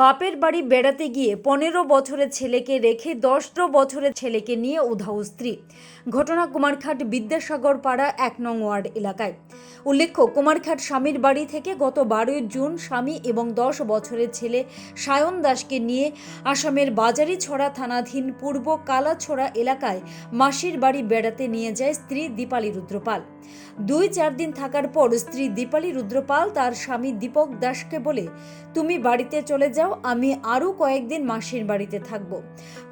বাপের বাড়ি বেড়াতে গিয়ে পনেরো বছরের ছেলেকে রেখে দশ বছরের ছেলেকে নিয়ে উধাও স্ত্রী। ঘটনা কুমারঘাট বিদ্যাসাগর পাড়া এক নং ওয়ার্ড এলাকায়। উল্লেখ্য, কুমারঘাট স্বামীর বাড়ি থেকে গত বারোই জুন স্বামী এবং দশ বছরের ছেলে সায়ন দাসকে নিয়ে আসামের বাজারিছড়া থানাধীন পূর্ব কালাছড়া এলাকায় মাসির বাড়ি বেড়াতে নিয়ে যায় স্ত্রী দীপালি রুদ্রপাল। দুই চার দিন থাকার পর স্ত্রী দীপালি রুদ্রপাল তার স্বামী দীপক দাসকে বলে, তুমি বাড়িতে চলে যাও আমি আরও কয়েকদিন মাসির বাড়িতে থাকব।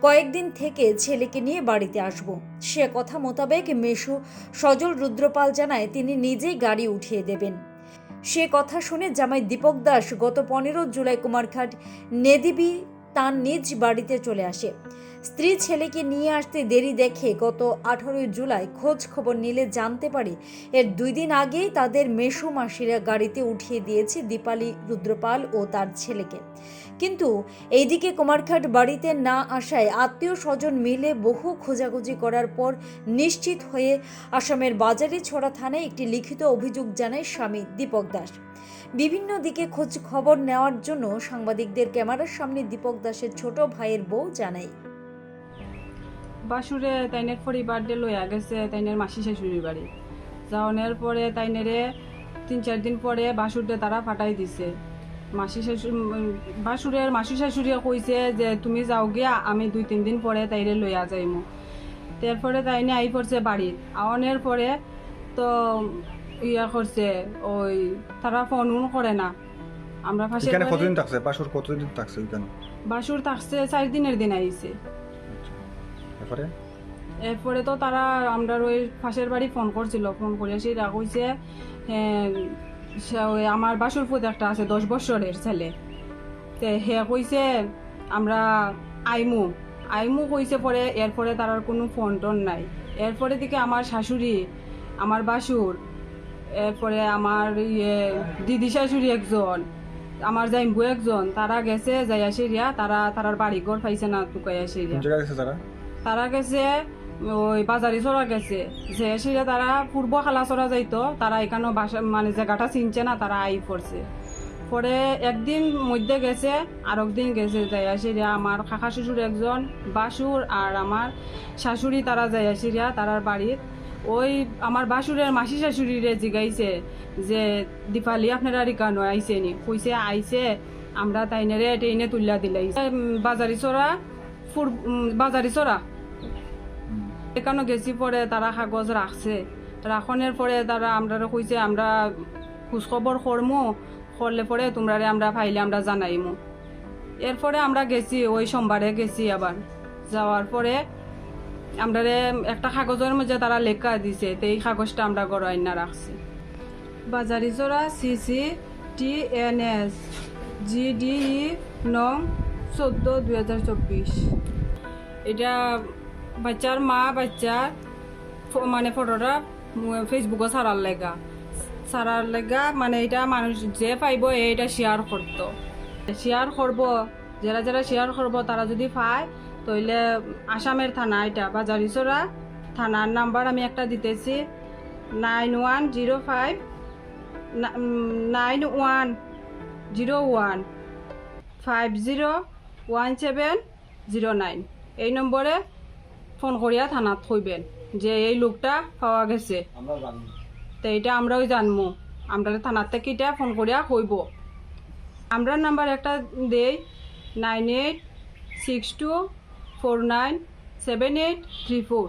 কয়েকদিন থেকে ছেলেকে নিয়ে বাড়িতে আসব। সে কথা মোতাবেক মেশু সজল রুদ্রপাল জানায় তিনি নিজেই গাড়ি উঠিয়ে দেবেন। সে কথা শুনে জামাই দীপক দাস গত পনেরো জুলাই কুমারঘাট নেদিবি তার নিজ বাড়িতে চলে আসে। স্ত্রী ছেলেকে নিয়ে আসতে দেরি দেখে গত আঠারোই জুলাই খোঁজ খবর নিলে জানতে পারে, এর দুই দিন আগেই তাদের মেশো মাসিরা গাড়িতে উঠিয়ে দিয়েছে দীপালি, রুদ্রপাল ও তার ছেলেকে। কিন্তু এইদিকে কুমারঘাট বাড়িতে না আসায় আত্মীয় স্বজন মিলে বহু খোঁজাখুঁজি করার পর নিশ্চিত হয়ে আসামের বাজারে ছড়া থানায় একটি লিখিত অভিযোগ জানায় স্বামী দীপক দাস। বিভিন্ন দিকে খোঁজ খবর নেওয়ার জন্য সাংবাদিকদের ক্যামেরার সামনে দীপক দাসের ছোট ভাইয়ের বউ জানায়। বাসুরে তাইনের পরিবার দিয়ে লইয়া গেছে, তাইনের মাসি শাশুড়ির বাড়ি যাওয়ানোর পরে তাইনেরে তিন চার দিন পরে বাসুর দিয়ে তারা ফাটাই দিছে। মাসি শাশুড়ি বাসুরের মাসি শাশুড়িয়ে কইছে যে, তুমি যাও গিয়া, আমি দুই তিন দিন পরে তাইরে লইয়া যাইমু। তারপরে তাইনে আই পড়ছে বাড়িত আওয়ানোর পরে তো ইয়া করছে, ওই তারা ফোন করে না। আমরা ফাঁসে এখানে কতদিন থাকছে? বাসুর কতদিন থাকছে ওইখানে বাসুর থাকছে চার দিনের দিন আইছে। তারপরে এরপরে? তো তারা আমরা ওই পাশের বাড়ি ফোন করছিল। ফোন করে কইছে হ্যাঁ, সে ওই আমার বাসুর পুত একটা আছে দশ বছরের ছেলে। তে হে কইছে আমরা আইমু। আইমু কইছে পরে এরপরে তার কোনো ফোন টোন নাই। এরপরে দিকে আমার শাশুড়ি আমার বাসুর এরপরে আমার ইয়ে দিদি শাশুড়ি একজন। আমার জাইম্বু একজন তারা গেছে যাইয়া সেরিয়া তারা তারার বাড়ি ঘর পাইছে না জায়গায় গেছে তারা? তারা গেছে ওই বাজারি চড়া গেছে। যে সেটা তারা পূর্ব খালা চড়া যাইতো তারা এখানে বাসা মানে জায়গাটা চিনছে না তারা আই পড়ছে। পরে একদিন মধ্যে গেছে আর একদিন গেছে যাইয়া সিরিয়া আমার কাকা শ্বশুর একজন বাসুর আর আমার শাশুড়ি তারা যাইয়া সিরিয়া তারার বাড়ির। ওই আমার বাসুরের মাসি শাশুড়িরে জিগাইছে যে, দীপালি, আপনার আপনারা রিকানো আইছে নি। কইছে, আইছে, আমরা তাইনেরে ট্রেনে তুলিয়া দিলাই। বাজারি চড়া ফুর বাজারি চড়া এখানে গেছি পরে তারা কাগজ রাখছে। রাখনের পরে তারা আমরা কইছে, আমরা খোঁজখবর করমু, করলে পরে তোমরা আমরা ফাইলে আমরা জানাইমু। এরপরে আমরা গেছি, ওই সোমবারে গেছি আবার। যাওয়ার পরে আমরা একটা কাগজের মধ্যে তারা লেখা দিছে, তো এই কাগজটা আমরা গড় আইনা রাখছি। বাজারি জোড়া C C T N S G D E নং চোদ্দ দুই হাজার চব্বিশ। এটা বাচ্চার মা বাচ্চার মানে ফটোটা ফেসবুকে ছাড়ার লেগা। ছাড়ার লেগা মানে এটা মানুষ যে পাইব এটা শেয়ার করত। শেয়ার করব, যারা যারা শেয়ার করব তারা যদি পায় তাইলে আসামের থানা এটা বা জারিসরা থানার নাম্বার আমি একটা দিতেছি। Nine one zero five nine one zero one five zero one seven zero nine. এই নম্বরে ফোন করিয়া থানাত থইবেন যে এই লোকটা পাওয়া গেছে। তো এটা আমরাও জানব। আমরা থানার থেকে এটা ফোন করিয়া কইব আমরা নাম্বার একটা দেই nine eight six two four nine seven eight three four